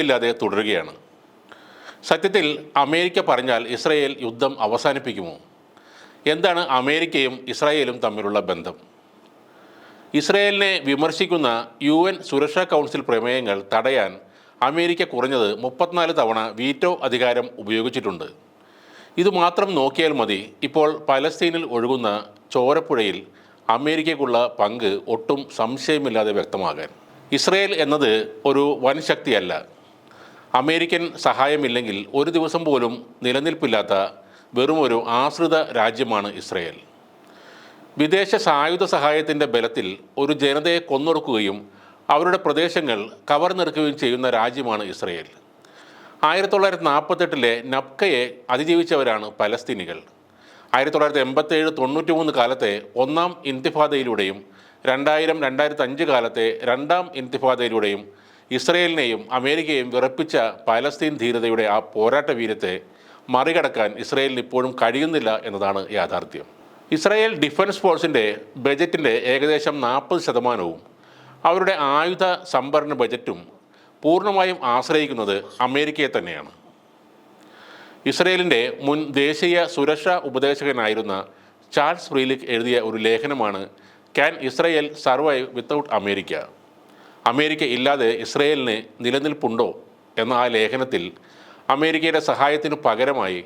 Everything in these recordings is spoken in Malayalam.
ഇല്ലാതെ തുടരുകയാണ്. സത്യത്തിൽ അമേരിക്ക പറഞ്ഞാൽ ഇസ്രായേൽ യുദ്ധം അവസാനിപ്പിക്കുമോ? എന്താണ് അമേരിക്കയും ഇസ്രായേലും തമ്മിലുള്ള ബന്ധം? ഇസ്രായേലിനെ വിമർശിക്കുന്ന യു എൻ സുരക്ഷാ കൗൺസിൽ പ്രമേയങ്ങൾ തടയാൻ അമേരിക്ക കുറഞ്ഞത് മുപ്പത്തിനാല് തവണ വീറ്റോ അധികാരം ഉപയോഗിച്ചിട്ടുണ്ട്. ഇതുമാത്രം നോക്കിയാൽ മതി ഇപ്പോൾ പലസ്തീനിൽ ഒഴുകുന്ന ചോരപ്പുഴയിൽ അമേരിക്കയ്ക്കുള്ള പങ്ക് ഒട്ടും സംശയമില്ലാതെ വ്യക്തമാകാൻ. ഇസ്രയേൽ എന്നത് ഒരു വൻ ശക്തിയല്ല അമേരിക്കൻ സഹായമില്ലെങ്കിൽ ഒരു ദിവസം പോലും നിലനിൽപ്പില്ലാത്ത വെറും ഒരു ആശ്രിത രാജ്യമാണ് ഇസ്രയേൽ. വിദേശ സായുധ സഹായത്തിന്റെ ബലത്തിൽ ഒരു ജനതയെ കൊന്നൊടുക്കുകയും അവരുടെ പ്രദേശങ്ങൾ കവർന്നെടുക്കുകയും ചെയ്യുന്ന രാജ്യമാണ് ഇസ്രയേൽ. ആയിരത്തി തൊള്ളായിരത്തി നാൽപ്പത്തെട്ടിലെ നബ്കയെ അതിജീവിച്ചവരാണ് പലസ്തീനികൾ. ആയിരത്തി തൊള്ളായിരത്തി എൺപത്തേഴ് തൊണ്ണൂറ്റി മൂന്ന് കാലത്തെ ഒന്നാം ഇന്തിഫാദയിലൂടെയും രണ്ടായിരം രണ്ടായിരത്തി അഞ്ച് കാലത്തെ രണ്ടാം ഇൻതിഫാദയിലൂടെയും ഇസ്രയേലിനെയും അമേരിക്കയെയും വിറപ്പിച്ച പാലസ്തീൻ ധീരതയുടെ ആ പോരാട്ട വീരത്തെ മറികടക്കാൻ ഇസ്രയേലിന് ഇപ്പോഴും കഴിയുന്നില്ല എന്നതാണ് യാഥാർത്ഥ്യം. ഇസ്രായേൽ ഡിഫൻസ് ഫോഴ്സിന്റെ ബജറ്റിന്റെ ഏകദേശം നാൽപ്പത് ശതമാനവും അവരുടെ ആയുധ സംഭരണ ബജറ്റും പൂർണമായും ആശ്രയിക്കുന്നത് അമേരിക്കയെ തന്നെയാണ്. ഇസ്രയേലിന്റെ മുൻ ദേശീയ സുരക്ഷാ ഉപദേശകനായിരുന്ന ചാൾസ് ഫ്രീലിക് എഴുതിയ ഒരു ലേഖനമാണ് can Israel survive without America? America ഇല്ലാതെ ഇസ്രയേലിന് നിലനിൽപ്പുണ്ടോ എന്ന ആ ലേഖനത്തിൽ അമേരിക്കയുടെ സഹായത്തിന് പകരമായി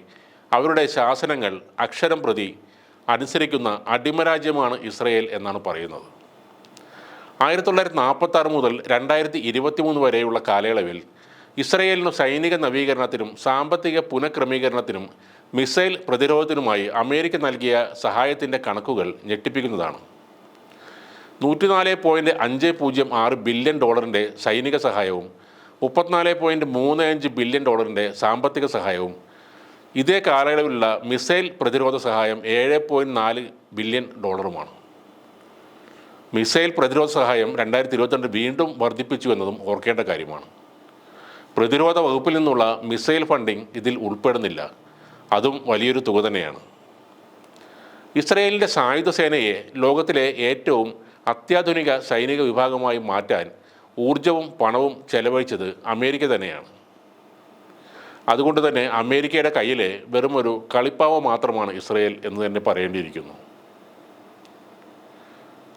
അവരുടെ ശാസനങ്ങൾ അക്ഷരം പ്രതി അനുസരിക്കുന്ന അടിമരാജ്യമാണ് ഇസ്രയേൽ എന്നാണ് പറയുന്നത്. ആയിരത്തി തൊള്ളായിരത്തി നാൽപ്പത്തി ആറ് മുതൽ രണ്ടായിരത്തി ഇരുപത്തി മൂന്ന് വരെയുള്ള കാലയളവിൽ ഇസ്രയേലിന് സൈനിക നവീകരണത്തിനും സാമ്പത്തിക പുനഃക്രമീകരണത്തിനും മിസൈൽ പ്രതിരോധത്തിനുമായി അമേരിക്ക നൽകിയ സഹായത്തിന്റെ കണക്കുകൾ ഞെട്ടിപ്പിക്കുന്നതാണ്. നൂറ്റിനാല് പോയിന്റ് അഞ്ച് പൂജ്യം ആറ് ബില്യൺ ഡോളറിന്റെ സൈനിക സഹായവും മുപ്പത്തിനാല് പോയിന്റ് മൂന്ന് അഞ്ച് ബില്യൺ ഡോളറിന്റെ സാമ്പത്തിക സഹായവും. ഇതേ കാലയളവിലുള്ള മിസൈൽ പ്രതിരോധ സഹായം ഏഴ് പോയിന്റ് നാല് ബില്യൺ ഡോളറുമാണ്. മിസൈൽ പ്രതിരോധ സഹായം രണ്ടായിരത്തി ഇരുപത്തിരണ്ട് വീണ്ടും വർദ്ധിപ്പിച്ചു എന്നതും ഓർക്കേണ്ട കാര്യമാണ്. പ്രതിരോധ വകുപ്പിൽ നിന്നുള്ള മിസൈൽ ഫണ്ടിംഗ് ഇതിൽ ഉൾപ്പെടുന്നില്ല. അതും വലിയൊരു തുക തന്നെയാണ്. ഇസ്രയേലിന്റെ സായുധ സേനയെ ലോകത്തിലെ ഏറ്റവും അത്യാധുനിക സൈനിക വിഭാഗമായി മാറ്റാൻ ഊർജവും പണവും ചെലവഴിച്ചത് അമേരിക്ക തന്നെയാണ്. അതുകൊണ്ട് തന്നെ അമേരിക്കയുടെ കയ്യിലെ വെറുമൊരു കളിപ്പാവ മാത്രമാണ് ഇസ്രയേൽ എന്ന് തന്നെ പറയേണ്ടിയിരിക്കുന്നു.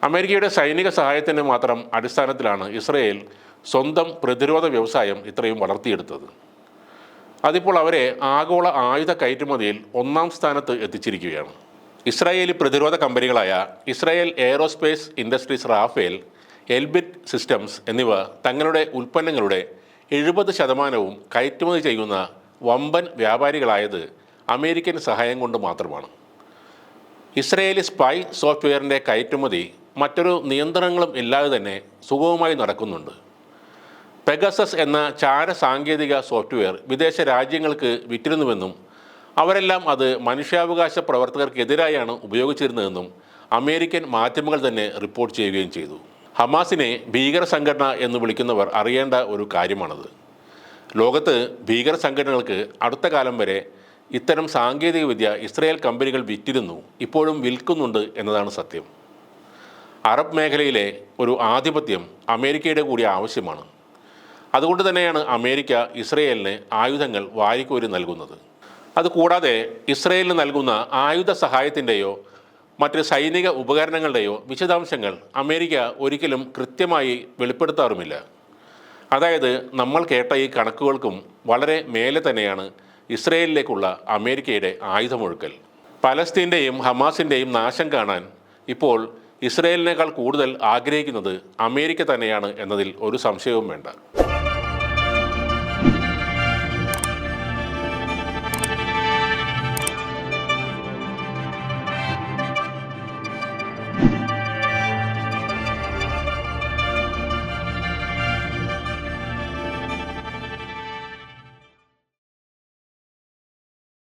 അമേരിക്കയുടെ സൈനിക സഹായത്തിന്റെ മാത്രം അടിസ്ഥാനത്തിലാണ് ഇസ്രയേൽ സ്വന്തം പ്രതിരോധ വ്യവസായം ഇത്രയും വളർത്തിയെടുത്തത്. അതിപ്പോൾ അവരെ ആഗോള ആയുധ കയറ്റുമതിയിൽ ഒന്നാം സ്ഥാനത്ത് എത്തിച്ചിരിക്കുകയാണ്. ഇസ്രായേലി പ്രതിരോധ കമ്പനികളായ Israel aerospace industries Rafael Elbit systems എന്നിവ തങ്ങളുടെ ഉൽപ്പന്നങ്ങളുടെ എഴുപത് ശതമാനവും കയറ്റുമതി ചെയ്യുന്ന വമ്പൻ വ്യാപാരികളായത് അമേരിക്കൻ സഹായം കൊണ്ട് മാത്രമാണ്. ഇസ്രയേലി സ്പൈ സോഫ്റ്റ്വെയറിന്റെ കയറ്റുമതി മറ്റൊരു നിയന്ത്രണങ്ങളും ഇല്ലാതെ തന്നെ സുഗമമായി നടക്കുന്നുണ്ട്. പെഗസസ് എന്ന ചാര സാങ്കേതിക സോഫ്റ്റ്വെയർ വിദേശ രാജ്യങ്ങൾക്ക് വിറ്റിരുന്നുവെന്നും അവരെല്ലാം അത് മനുഷ്യാവകാശ പ്രവർത്തകർക്കെതിരായാണ് ഉപയോഗിച്ചിരുന്നതെന്നും അമേരിക്കൻ മാധ്യമങ്ങൾ തന്നെ റിപ്പോർട്ട് ചെയ്യുകയും ചെയ്തു. ഹമാസിനെ ഭീകര സംഘടന എന്ന് വിളിക്കുന്നവർ അറിയേണ്ട ഒരു കാര്യമാണത്. ലോകത്ത് ഭീകര സംഘടനകൾക്ക് അടുത്ത കാലം വരെ ഇത്തരം സാങ്കേതികവിദ്യ ഇസ്രയേൽ കമ്പനികൾ വിറ്റിരുന്നു ഇപ്പോഴും വിൽക്കുന്നുണ്ട് എന്നതാണ് സത്യം. അറബ് മേഖലയിലെ ഒരു ആധിപത്യം അമേരിക്കയുടെ കൂടി ആവശ്യമാണ്. അതുകൊണ്ട് തന്നെയാണ് അമേരിക്ക ഇസ്രയേലിന് ആയുധങ്ങൾ വാരിക്കോരി നൽകുന്നത്. അതുകൂടാതെ ഇസ്രയേലിന് നൽകുന്ന ആയുധ സഹായത്തിന്റെയോ മറ്റ് സൈനിക ഉപകരണങ്ങളുടെയോ വിശദാംശങ്ങൾ അമേരിക്ക ഒരിക്കലും കൃത്യമായി വെളിപ്പെടുത്താറുമില്ല. അതായത് നമ്മൾ കേട്ട ഈ കണക്കുകൾക്കും വളരെ മേലെ തന്നെയാണ് ഇസ്രയേലിലേക്കുള്ള അമേരിക്കയുടെ ആയുധമൊഴുക്കൽ. പലസ്തീന്റെയും ഹമാസിന്റെയും നാശം കാണാൻ ഇപ്പോൾ ഇസ്രയേലിനേക്കാൾ കൂടുതൽ ആഗ്രഹിക്കുന്നത് അമേരിക്ക തന്നെയാണ് എന്നതിൽ ഒരു സംശയവും വേണ്ട.